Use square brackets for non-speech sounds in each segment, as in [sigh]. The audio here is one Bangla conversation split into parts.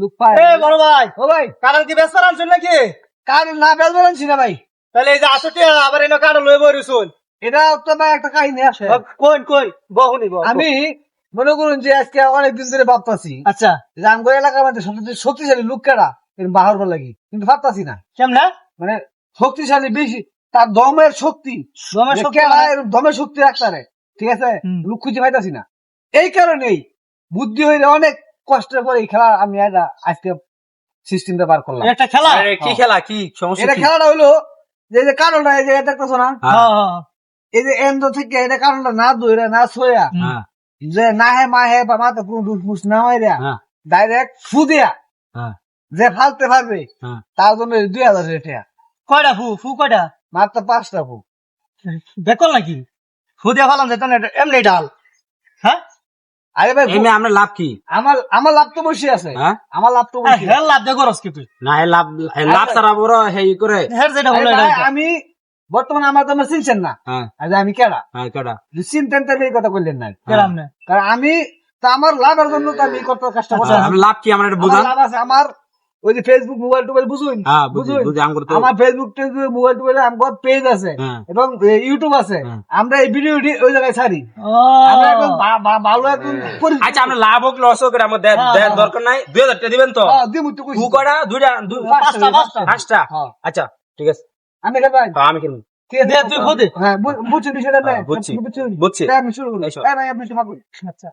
লোক পায়। এ বড় ভাই ও ভাই। কারণ কি ব্যস্ত আনছেন নাকি? কার না বেল বেলানছি না ভাই। তাহলে এই যে আসতে আবার এনে কারণ লয়ে বইরছুন এটা তো ভাই একটা কাহিনী আছে। কোন কোন বহুনি আমি মনে করুন যে আজকে অনেকদিন ধরে ভাবতাছি আচ্ছা। আমগো এলাকার মধ্যে সবচেয়ে শক্তিশালী লোক কেডা এরকম বাহার লাগি কিন্তু ভাবতাছি না। কেমনে মানে শক্তিশালী বেশি তার দমের শক্তি। দমের শক্তি মানে? দমের শক্তি রাখতারে। ঠিক আছে। লোক খুঁজে পাইতাছি না। এই কারণেই বুদ্ধি হইলে অনেক কষ্টের পরে এই খেলা আমি আজকে সিস্টেমটা বার করলাম। একটা খেলা? কি খেলা? কি? সমস্যা এটা খেলাটা হইল যে এই যে কারণটা এই যে দেখতেছো না? হ্যাঁ। হ্যাঁ, হ্যাঁ, হ্যাঁ। এই যে এন্ড থেকে এটা কারণটা না দইরা না সোয়া হ্যাঁ। যে না হে মা হে বা মাথা কোনো মুস না হয় হ্যাঁ। ডাইরেক্ট ফু দেয়া হ্যাঁ। যে ফালতে পারবে হ্যাঁ। তার জন্য দুই হাজার টাকা কয়টা ফু? ফু কয়টা? মাত্র পাঁচটা ফু। বেকল নাকি? ফু দিয়ে ফেলাম যেত এমনি ডাল। হ্যাঁ? আরে ভাই এমনি আমরা লাভ কি? আমার আমার লাভ তো বসে আছে। হ্যাঁ? আমার লাভ তো বসে আছে। হেল লাভ করস কি তুই? না লাভ লাভ সারা বড় হেই করে। হ্যাঁ যেটা আমি বর্তমানে আমার তো চিনছেন না। হ্যাঁ। আজ আমি কেডা? হ্যাঁ কেডা? চিনতেন তাহলে এই কথা কইলেন না। কেরাম না। কারণ আমি তা আমার লাভের জন্য তো আমি কত কষ্ট করছি। আমি লাভ কি আমার এটা বুঝান লাভ আছে আমার ওই যে ফেসবুক মোবাইল টোবাইল বুঝুন হ্যাঁ বুঝি আমার ফেসবুক মোবাইল টোবাইল আমার পেজ আছে হ্যাঁ এবং ইউটিউব আছে হ্যাঁ। আমরা এই ভিডিও ওই জায়গায় ছাড়ি আমরা ভালো একদম আচ্ছা আমরা লাভ হোক লস হোক আমার। দরকার নাই দুই হাজার টাকা দিবেন তো হ্যাঁ। দু কটা দুইটা পাঁচটা, পাঁচটা। পাঁচটা। আচ্ছা ঠিক আছে আমি খেলব আমি। হ্যাঁ? হ্যাঁ। আচ্ছা।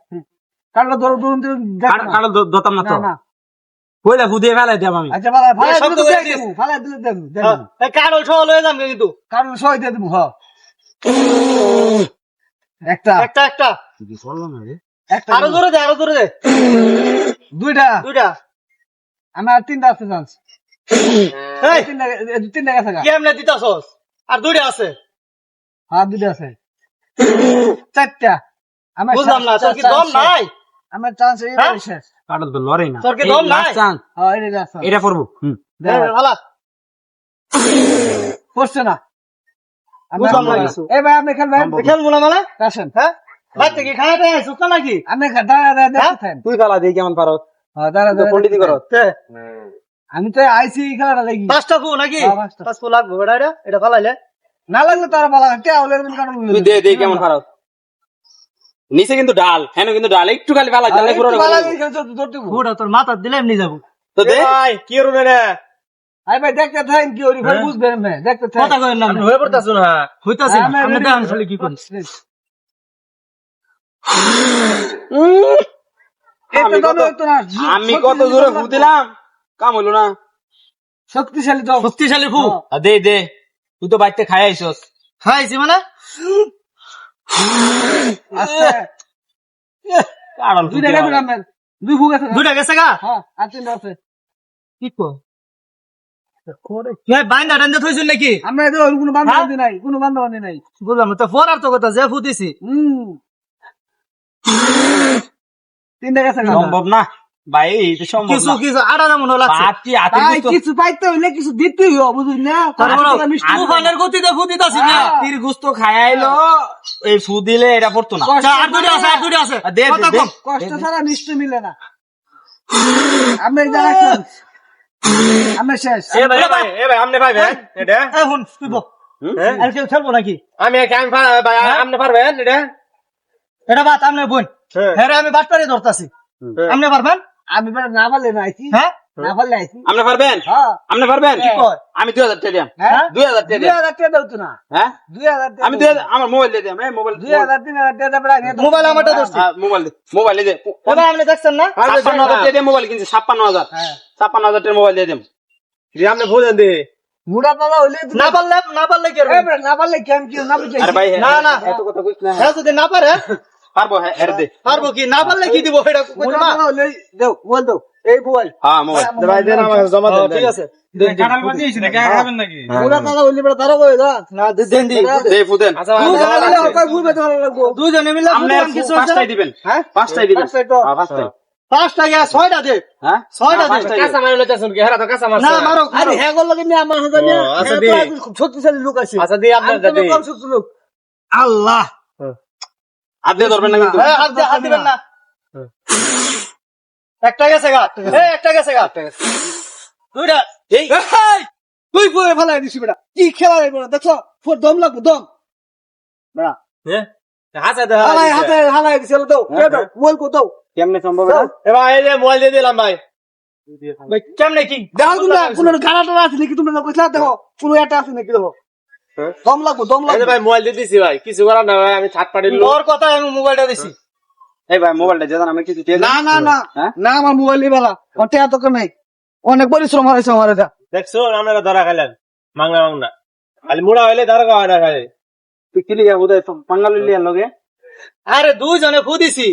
কারণ ধরো, ধরুন, ধরুন, দেখো না। তো না। কইলা ফেলাই দিলাম আমি। আচ্ছা, ফালাই- ফালাই দিলে। দেবো, ফালাই দিলে দেবো, দেবো। এই সহ লয়ে যাম কিন্তু। দিয়ে দেবো, হ্যাঁ। একটা। একটা একটা। একটা আরও জোরে দে আরও জোরে দে। দুইটা। দুইটা। আমার তিনটা আছে চান্স এই তিনটা তিনটা গেছে গা। কেমনে দিতাছস? আর দুইটা আছে। হ্যাঁ দুইটা আছে। চারটা। আমার বুঝলাম না তোর কি দম নাই? আমার চান্স এই হ্যাঁ? শেষ। কারও তো লড়াই না। তোর কি দম নাই? হ্যাঁ এটা করব ভালা পড়ছে না। ভাই আপনি খেলবেন? মনে মানে? আসেন। হ্যাঁ? নাকি? আপনি দাঁড়া দাঁড়া হ্যাঁ? তুই দিয়ে কেমন পারো? হ্যাঁ, দাঁড়া দাঁড়া পন্ডিতি করো। আমি তো আইসি খেলাটা লাগি পাঁচটা নাকি? হ্যাঁ, পাঁচটা। লাগবে এটা? এটা ফালাইলে? না লাগলে তারা? তুই দে দে কেমন পারো? নিচে কিন্তু ডাল হ্যাঁ কিন্তু ডাল একটু খালি ফেলা ডালে পুরো তো তোর মাথা দিলে এমনি যাব। তো দে। ভাই কি রুনে রে আই ভাই দেখতে থাকেন কি ওরি ভাই হ্যাঁ? বুঝবেন না দেখতে থাকেন। কথা কইেন না হয়ে পড়তাছ না। হইতাছে আমি আমরা দেখান। খালি কি করি আমি কত-। জোরে ফু দিলাম? কাম হইল না। শক্তিশালী দম শক্তিশালী ফু হ্যাঁ। দে দে। তুই তো বাড়িতে খাই আইসস খাইছি মানে? [gasps] দুই ফুক আছে। দুইটা গেছে গা? হ্যাঁ আর তিনটা আছে। কি কো নাকি? আমরা কোনো বান্ধবী নাই কোনো বান্ধবী নাই। বুঝলাম তো ফোরার তো কথা যে ফু দিছি হুম। তিনটা গেছে সম্ভব না। ভাই এটা সম্ভব কিছু কিছু আড়া মনে লাগছে। বাতি ভাই কিছু পাইতে হইলে কিছু দিতেই হবে বুঝলি না? তুফানের গতিতে না। হাতির গুস্ত খাইলো এই ফু দিলে এটা পড়তো না। আর দুইটা আছে আর দুইটা আছে। দে, কষ্ট ছাড়া মিষ্টি মিলে না। আমরা এই? আমরা শেষ। এ ভাই এ ভাই এ ভাই আপনি পাইবেন এটা? এখন তুই বল। হ্যাঁ? আর কেউ খেলব নাকি? আমি আমি পার- ভাই আপনি পারবেন? এটা? এটা বাত আমনে বোন। হ্যাঁ। হ্যাঁ আমি বাটপারে ধরতাছি। হ্যাঁ। আমনে পারবেন? আমি বেটা না পারলে না হ্যাঁ? না পারলে আইছি আপনি পারবেন? হ্যাঁ। আপনি পারবেন? কি কয়? আমি দুই হাজার টাকা দিলাম হ্যাঁ? টাকা টাকা দাও তো না। হ্যাঁ? টাকা আমি আমার মোবাইল দিয়ে দিলাম এই মোবাইল দুই হাজার তিন হাজার টাকা বেড়া নিয়ে মোবাইল আমারটা হ্যাঁ, মোবাইল দে মোবাইল দিয়ে এবার আপনি দেখছেন না? ছাপ্পান্ন হাজার টাকা দিয়ে মোবাইল কিনছি ছাপ্পান্ন হাজার। হ্যাঁ। ছাপ্পান্ন হাজার টাকা মোবাইল দিয়ে দিলাম যে আপনি ভোজন দে মুড়া পালা হইলে না পারলে না পারলে কি এ করবেন? বেটা, না পারলে কি কি না বুঝাইছি? আরে ভাই না, না। এত কথা কইস না। হ্যাঁ যদি না পারে পারব হ্যাঁ এর দে। পারব কি? না পারলে কি দিব? এটা মুড়া না দাও, এই মোবাইল। হ্যাঁ মোবাইল। ভাই দেন আমাকে জমা দেন ঠিক আছে। দাও। দে ফুদেন। আচ্ছা লাগবো। দুজনে মিলে আপনি বুঝলাম কিছু আছে? পাঁচটাই দিবেন। হ্যাঁ? পাঁচটাই দিবেন। পাঁচটাই তো। হ্যাঁ পাঁচটা গিয়া ছয়টা দে। হ্যাঁ? ছয়টা দে। কাঁচা মারি লইতেছেন কি হেরা তো কাঁচা মারছে। না মারো আরে হ্যাঁ গো লাগে নিয়ে আমার হাতে আচ্ছা হ্যাঁ, দি। তো একজন খুব শক্তিশালী লোক আছে। আচ্ছা দি আপনার দাদি কম শক্তি লোক। আল্লাহ। আপনি ধরবেন না কিন্তু। হ্যাঁ হাত দিয়ে হাত দিবেন না। একটা গেছে গা। এই একটা গেছে গা। দুইটা। এই। তুই পরে ফেলাই দিছি বেটা। কি খেলা রে বেটা দেখছ? ফোর দম লাগবো দম। বেটা। হাসা দে হালাই হাতে হালাই দিছে দাও কে দাও মোবাইল কো দাও কেমনে সম্ভব দাও। এ এই যে মোবাইল দিয়ে দিলাম ভাই। ভাই কেমনে কি? দেখো তোমরা কোন গাড়া টাড়া আছে নাকি? তোমরা কইলা দেখো। কোন একটা আছে নাকি দেখো। হ্যাঁ? দম লাগবো দম লাগবো। ভাই মোবাইল দিয়ে দিছি ভাই। কিছু করার না ভাই আমি ছাট পাড়ির লোক তোর কথা আমি মোবাইলটা দিছি। এই ভাই মোবাইলটা যেন আমি কিছু না না না হ্যাঁ? না আমার মোবাইল বেলা। ওর টেয়া দরকার নাই। অনেক পরিশ্রম হয়েছে আমার এটা। দেখছ আপনারা ধরা খাইলেন। মাংনা মাংনা খালি মুড়া হইলে ধরা খাওয়া না খাই তুই কি লিখা বোধ পাঙ্গালি লিয়ার লগে? আরে দুইজনে খুদিছি।